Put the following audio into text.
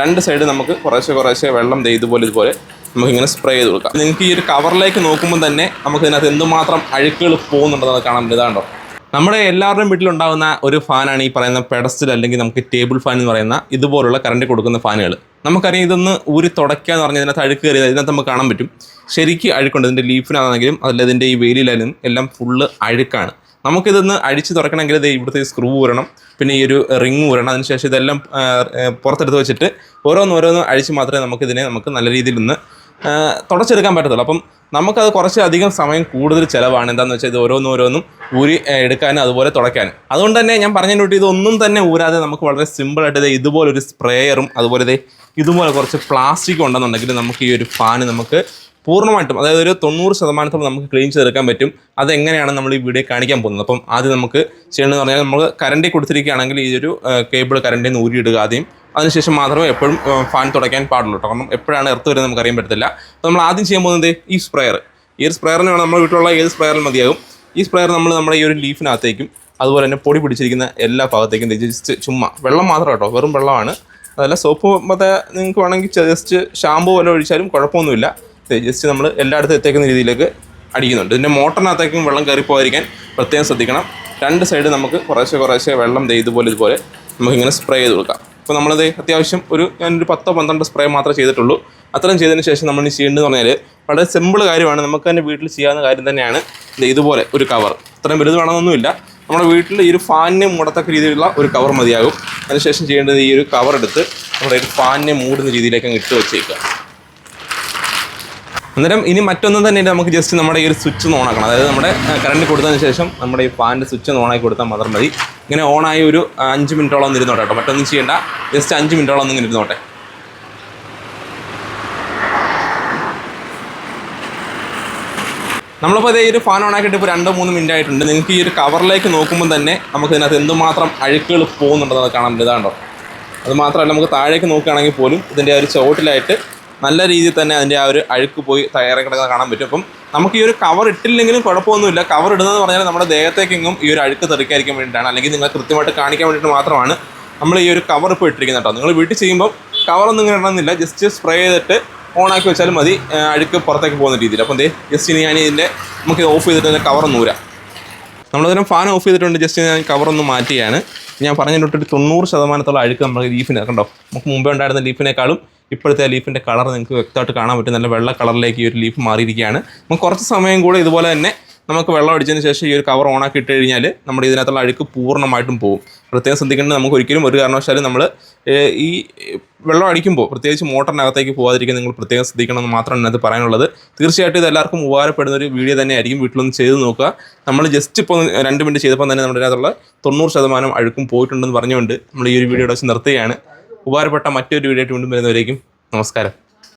രണ്ട് സൈഡ് നമുക്ക് കുറേശ്ശെ കുറേശ്ശെ വെള്ളം ഇതുപോലെ ഇതുപോലെ നമുക്കിങ്ങനെ സ്പ്രേ ചെയ്ത് കൊടുക്കാം. നിങ്ങൾക്ക് ഈ ഒരു കവറിലേക്ക് നോക്കുമ്പോൾ തന്നെ നമുക്ക് ഇതിനകത്ത് എന്തുമാത്രം അഴുക്കുകൾ പോകുന്നുണ്ടെന്ന് കാണാൻ ഇതാണ്ടോ നമ്മുടെ എല്ലാവരുടെയും വീട്ടിലുണ്ടാകുന്ന ഒരു ഫാനാണ് ഈ പറയുന്ന പെഡസ്റ്റൽ അല്ലെങ്കിൽ നമുക്ക് ടേബിൾ ഫാൻ എന്ന് പറയുന്ന ഇതുപോലുള്ള കറണ്ട് കൊടുക്കുന്ന ഫാനുകൾ നമുക്കറിയാം ഇതൊന്ന് ഊരി തുടയ്ക്കുക എന്ന് പറഞ്ഞാൽ ഇതിനകത്ത് അഴുക്ക് കയറിയത് ഇതിനകത്ത് നമുക്ക് കാണാൻ പറ്റും. ശരിക്കും അഴുക്കുണ്ട്. ഇതിന്റെ ലീഫിനാണെങ്കിലും അതിൽ ഇതിന്റെ ഈ വേലിയിലായാലും എല്ലാം ഫുള്ള് അഴുക്കാണ്. നമുക്കിതൊന്ന് അഴിച്ച് തുറക്കണമെങ്കിൽ ഇത് ഇവിടുത്തെ സ്ക്രൂ ഊരണം പിന്നെ ഈ ഒരു റിങ് ഊരണം അതിനുശേഷം ഇതെല്ലാം പുറത്തെടുത്ത് വെച്ചിട്ട് ഓരോന്ന് ഓരോന്ന് അഴിച്ച് മാത്രമേ നമുക്കിതിനെ നമുക്ക് നല്ല രീതിയിൽ ഒന്ന് തുടച്ചെടുക്കാൻ പറ്റത്തുള്ളൂ. അപ്പം നമുക്കത് കുറച്ചധികം സമയം കൂടുതൽ ചിലവാണ്. എന്താണെന്ന് വെച്ചാൽ ഇത് ഓരോന്ന് ഓരോന്നും ഊരി എടുക്കാനും അതുപോലെ തുടയ്ക്കാനും. അതുകൊണ്ട് തന്നെ ഞാൻ പറഞ്ഞതിന് വേണ്ടി ഇതൊന്നും തന്നെ ഊരാതെ നമുക്ക് വളരെ സിമ്പിളായിട്ട് ഇത് ഇതുപോലൊരു സ്പ്രേയറും അതുപോലെ ഇതുപോലെ കുറച്ച് പ്ലാസ്റ്റിക് ഉണ്ടെന്നുണ്ടെങ്കിൽ നമുക്ക് ഈ ഒരു ഫാന് നമുക്ക് പൂർണമായിട്ടും അതായത് ഒരു തൊണ്ണൂറ് ശതമാനത്തോളം നമുക്ക് ക്ലീൻ ചെയ്തെടുക്കാൻ പറ്റും. അതെങ്ങനെയാണ് നമ്മൾ ഈ വീഡിയോ കാണിക്കാൻ പോകുന്നത്? അപ്പം ആദ്യം നമുക്ക് ചെയ്യണമെന്ന് പറഞ്ഞാൽ നമ്മൾ കറണ്ടി കൊടുത്തിരിക്കുകയാണെങ്കിൽ ഈ ഒരു കേബിൾ കറണ്ടിൽ നിന്ന് ഊരിയിടുക ആദ്യം. അതിനുശേഷം മാത്രമേ എപ്പോഴും ഫാൻ തുടയ്ക്കാൻ പാടുള്ളൂ കാരണം എപ്പോഴാണ് എർത്ത് വരുന്നത് നമുക്ക് അറിയാൻ പറ്റത്തില്ല. അപ്പോൾ നമ്മൾ ആദ്യം ചെയ്യാൻ പോകുന്നത് ഈ സ്പ്രെയർ ഈ ഒരു സ്പ്രെയറിന് വേണം നമ്മുടെ വീട്ടിലുള്ള ഏത് സ്പ്രെയറിൽ മതിയാകും. ഈ സ്പ്രെയർ നമ്മൾ നമ്മുടെ ഈ ഒരു ലീഫിനകത്തേക്കും അതുപോലെ തന്നെ പൊടി പിടിച്ചിരിക്കുന്ന എല്ലാ ഭാഗത്തേക്കും ജസ്റ്റ് ചുമ്മാ വെള്ളം മാത്രം കേട്ടോ വെറും വെള്ളമാണ്. അതല്ല സോപ്പ് മറ്റേ നിങ്ങൾക്ക് വേണമെങ്കിൽ ജസ്റ്റ് ഷാമ്പു വല്ല ഒഴിച്ചാലും കുഴപ്പമൊന്നുമില്ല. ജസ്റ്റ് നമ്മൾ എല്ലായിടത്തും എത്തേക്കുന്ന രീതിയിലേക്ക് അടിക്കുന്നുണ്ട്. ഇതിന്റെ മോട്ടറിനകത്തേക്കും വെള്ളം കയറി പോകാതിരിക്കാൻ പ്രത്യേകം ശ്രദ്ധിക്കണം. രണ്ട് സൈഡ് നമുക്ക് കുറേശ്ശെ കുറേശ്ശെ വെള്ളം ഇതുപോലെ ഇതുപോലെ നമുക്കിങ്ങനെ സ്പ്രേ ചെയ്ത് കൊടുക്കാം. അപ്പോൾ നമ്മളത് അത്യാവശ്യം ഒരു ഞാനൊരു പത്തോ പന്ത്രണ്ട് സ്പ്രേ മാത്രമേ ചെയ്തിട്ടുള്ളൂ. അത്രയും ചെയ്തതിന് ശേഷം നമ്മൾ ഇനി ചെയ്യേണ്ടതെന്ന് പറഞ്ഞാൽ വളരെ സിമ്പിൾ കാര്യമാണ്. നമുക്ക് തന്നെ വീട്ടിൽ ചെയ്യാവുന്ന കാര്യം തന്നെയാണ് ഇതുപോലെ ഒരു കവർ അത്രയും വലുത് വേണമെന്നൊന്നുമില്ല. നമ്മുടെ വീട്ടിൽ ഈ ഒരു ഫാനിനെ മൂടത്തക്ക രീതിയിലുള്ള ഒരു കവർ മതിയാകും. അതിനുശേഷം ചെയ്യേണ്ടത് ഈ ഒരു കവർ എടുത്ത് നമ്മുടെ ഒരു ഫാനിനെ മൂടുന്ന രീതിയിലേക്ക് ഇട്ട് വെച്ചേക്കുക. അന്നേരം ഇനി മറ്റൊന്നും തന്നെ. നമുക്ക് ജസ്റ്റ് നമ്മുടെ ഈ ഒരു സ്വിച്ച് ഒന്ന് ഓണാക്കണം അതായത് നമ്മുടെ കറണ്ട് കൊടുത്തതിന് ശേഷം നമ്മുടെ ഈ ഫാനിന്റെ സ്വിച്ച് ഓണാക്കി കൊടുത്താൽ മാത്രം മതി. ഇങ്ങനെ ഓണായി ഒരു അഞ്ച് മിനിറ്റോളം ഒന്ന് ഇരുന്നോട്ടെ മറ്റൊന്നും ചെയ്യേണ്ട. ജസ്റ്റ് അഞ്ച് മിനിറ്റോളം ഒന്ന് ഇങ്ങനെ ഇരുന്നോട്ടെ. നമ്മളിപ്പോൾ ഇതേ ഒരു ഫാൻ ഓൺ ആക്കിയിട്ട് ഇപ്പോൾ രണ്ടോ മൂന്ന് മിനിറ്റ് ആയിട്ടുണ്ട്. നിങ്ങൾക്ക് ഈ ഒരു കവറിലേക്ക് നോക്കുമ്പോൾ തന്നെ നമുക്ക് ഇതിനകത്ത് എന്തുമാത്രം അഴുക്കുകൾ പോകുന്നുണ്ടെന്ന് കാണാൻ ഇതാണ്ടോ അത് മാത്രമല്ല നമുക്ക് താഴേക്ക് നോക്കുകയാണെങ്കിൽ പോലും ഇതിന്റെ ഒരു ചുവട്ടിലായിട്ട് നല്ല രീതിയിൽ തന്നെ അതിന്റെ ആ ഒരു അഴുക്ക് പോയി തയ്യാറായി കിടക്കുന്നത് കാണാൻ പറ്റും. അപ്പം നമുക്ക് ഈ ഒരു കവർ ഇട്ടില്ലെങ്കിലും കുഴപ്പമൊന്നുമില്ല. കവർ ഇടുന്നതെന്ന് പറഞ്ഞാൽ നമ്മുടെ ദേഹത്തേക്കെങ്ങും ഈ ഒരു അഴുക്ക് തെറിക്കാതിരിക്കാൻ വേണ്ടിയിട്ടാണ്. അല്ലെങ്കിൽ നിങ്ങൾ കൃത്യമായിട്ട് കാണിക്കാൻ വേണ്ടിയിട്ട് മാത്രമാണ് നമ്മൾ ഈ ഒരു കവർ ഇപ്പോൾ ഇട്ടിരിക്കുന്നത് കേട്ടോ. നിങ്ങൾ വീട്ടിൽ ചെയ്യുമ്പോൾ കവറൊന്നും ഇടണമെന്നില്ല. ജസ്റ്റ് സ്പ്രേ ചെയ്തിട്ട് ആക്കി വെച്ചാൽ മതി. അഴുക്ക് പുറത്തേക്ക് പോകുന്ന രീതിയിൽ. അപ്പം ദേ ജസ്റ്റ് ഇനി ഞാൻ ഇതിന്റെ നമുക്ക് ഓഫ് ചെയ്തിട്ട് ഇതിന്റെ കവർ നൂരാം നമ്മളതിനും ഫാൻ ഓഫ് ചെയ്തിട്ടുണ്ട്. ജസ്റ്റ് ഞാൻ കവറൊന്ന് മാറ്റിയാണ് ഞാൻ പറഞ്ഞിട്ടൊരു തൊണ്ണൂറ് ശതമാനത്തോളം അഴുക്ക് നമ്മൾ ലീഫിന് കണ്ടോ? നമുക്ക് മുമ്പേ ഉണ്ടായിരുന്ന ലീഫിനേക്കാളും ഇപ്പോഴത്തെ ലീഫിന്റെ കളർ നിങ്ങൾക്ക് വ്യക്തമായിട്ട് കാണാൻ പറ്റും. നല്ല വെള്ള കളറിലേക്ക് ഈ ഒരു ലീഫ് മാറിയിരിക്കുകയാണ്. നമുക്ക് കുറച്ച് സമയം കൂടെ ഇതുപോലെ തന്നെ നമുക്ക് വെള്ളം അടിച്ചതിന് ശേഷം ഈ ഒരു കവർ ഓൺ ആക്കി ഇട്ട് കഴിഞ്ഞാൽ നമ്മുടെ ഇതിനകത്തുള്ള അഴുക്ക് പൂർണമായിട്ടും പോകും പ്രത്യേകം ശ്രദ്ധിക്കേണ്ടത് നമുക്ക് ഒരിക്കലും ഒരു കാരണവശാലും നമ്മൾ ഈ വെള്ളം അടിക്കുമ്പോൾ പ്രത്യേകിച്ച് മോട്ടറിനകത്തേക്ക് പോകാതിരിക്കാൻ നിങ്ങൾ പ്രത്യേകം ശ്രദ്ധിക്കണം എന്ന് മാത്രമാണ് ഇതിനകത്ത് പറയാനുള്ളത്. തീർച്ചയായിട്ടും ഇത് എല്ലാവർക്കും ഉപകാരപ്പെടുന്ന ഒരു വീഡിയോ തന്നെ ആയിരിക്കും വീട്ടിലൊന്ന് ചെയ്ത് നോക്കുക. നമ്മൾ ജസ്റ്റ് ഇപ്പോൾ രണ്ട് മിനിറ്റ് ചെയ്തപ്പോൾ തന്നെ നമ്മുടെ അതിനകത്തുള്ള തൊണ്ണൂറ് ശതമാനം അഴുക്കും പോയിട്ടുണ്ടെന്ന് പറഞ്ഞുകൊണ്ട് നമ്മൾ ഈ ഒരു വീഡിയോ വെച്ച് നിർത്തുകയാണ്. ഉപകാരപ്പെട്ട മറ്റൊരു വീഡിയോ വീണ്ടും വരുന്നവരേക്കും നമസ്കാരം.